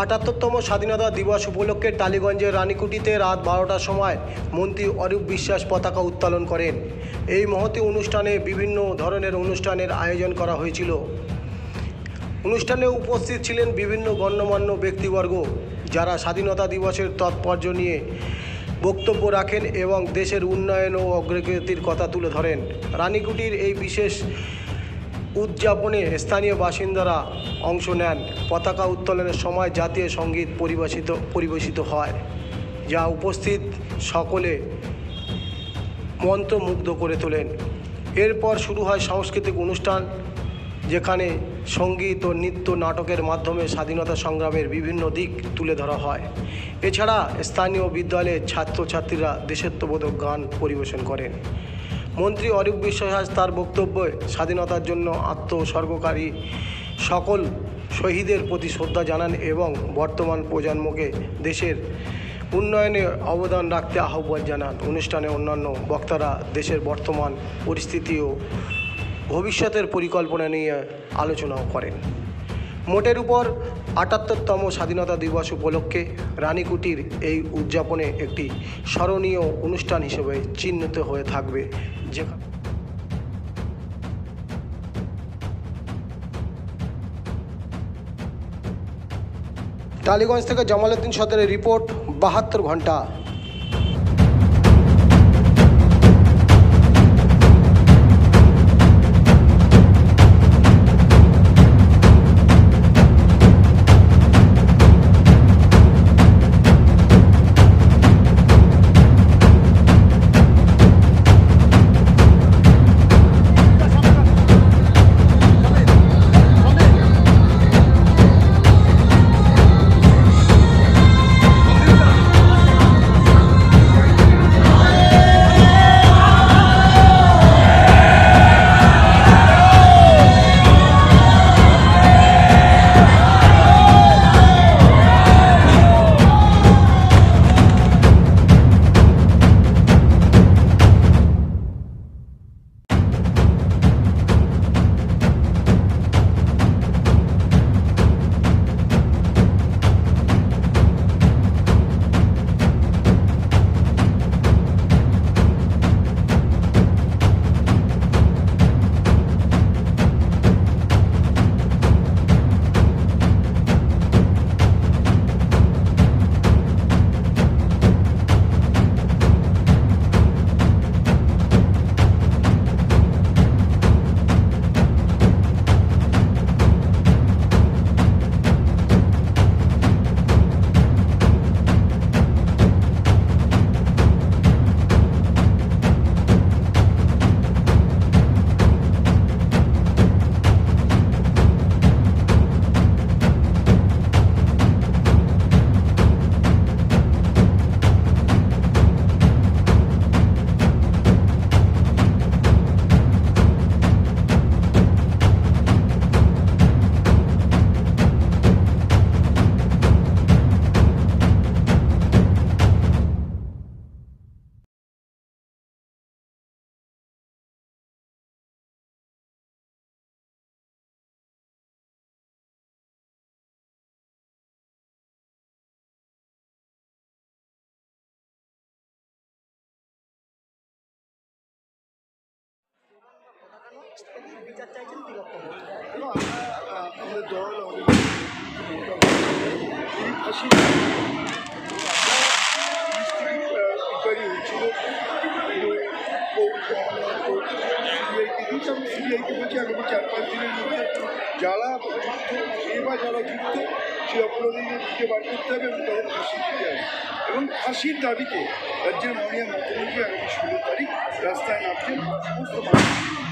আটাত্তরতম স্বাধীনতা দিবস উপলক্ষে টালিগঞ্জের রানীকুটিতে রাত বারোটার সময় মন্ত্রী অরূপ বিশ্বাস পতাকা উত্তোলন করেন। এই মহতি অনুষ্ঠানে বিভিন্ন ধরনের অনুষ্ঠানের আয়োজন করা হয়েছিল। অনুষ্ঠানে উপস্থিত ছিলেন বিভিন্ন গণ্যমান্য ব্যক্তিবর্গ যারা স্বাধীনতা দিবসের তাৎপর্য নিয়ে বক্তব্য রাখেন এবং দেশের উন্নয়ন ও অগ্রগতির কথা তুলে ধরেন। রানীকুটির এই বিশেষ উদযাপনে স্থানীয় বাসিন্দারা অংশ নেন। পতাকা উত্তোলনের সময় জাতীয় সংগীত পরিবেশিত পরিবেশিত হয়, যা উপস্থিত সকলে মন্ত্রমুগ্ধ করে তোলেন। এরপর শুরু হয় সাংস্কৃতিক অনুষ্ঠান, যেখানে সংগীত ও নৃত্য নাটকের মাধ্যমে স্বাধীনতা সংগ্রামের বিভিন্ন দিক তুলে ধরা হয়। এছাড়া স্থানীয় বিদ্যালয়ের ছাত্রছাত্রীরা দেশাত্মবোধক গান পরিবেশন করেন। মন্ত্রী অরূপ বিশ্বাস তার বক্তব্যে স্বাধীনতার জন্য আত্মসর্গকারী সকল শহীদের প্রতি শ্রদ্ধা জানান এবং বর্তমান প্রজন্মকে দেশের উন্নয়নে অবদান রাখতে আহ্বান জানান। অনুষ্ঠানে অন্যান্য বক্তারা দেশের বর্তমান পরিস্থিতি ও ভবিষ্যতের পরিকল্পনা নিয়ে আলোচনাও করেন। মোটের উপর আটাত্তরতম স্বাধীনতা দিবস উপলক্ষে রানীকুটির এই উদযাপনে একটি স্মরণীয় অনুষ্ঠান হিসেবে চিহ্নিত হয়ে থাকবে যেখানে টালিগঞ্জ থেকে জামালউদ্দিন সদরের রিপোর্ট বাহাত্তর ঘণ্টা। বিচার হয়েছিল আগামী চার পাঁচ দিনের মধ্যে যারা যুক্ত সে বা যারা যুক্ত সে অপরাধীদের খুঁজে বার করতে এবং তাদের ফাঁসি দিতে হবে এবং ফাঁসির দাবিতে রাজ্যের মাননীয় মুখ্যমন্ত্রী আগামী ষোলো তারিখ রাস্তায় নামছেন সমস্ত মানুষ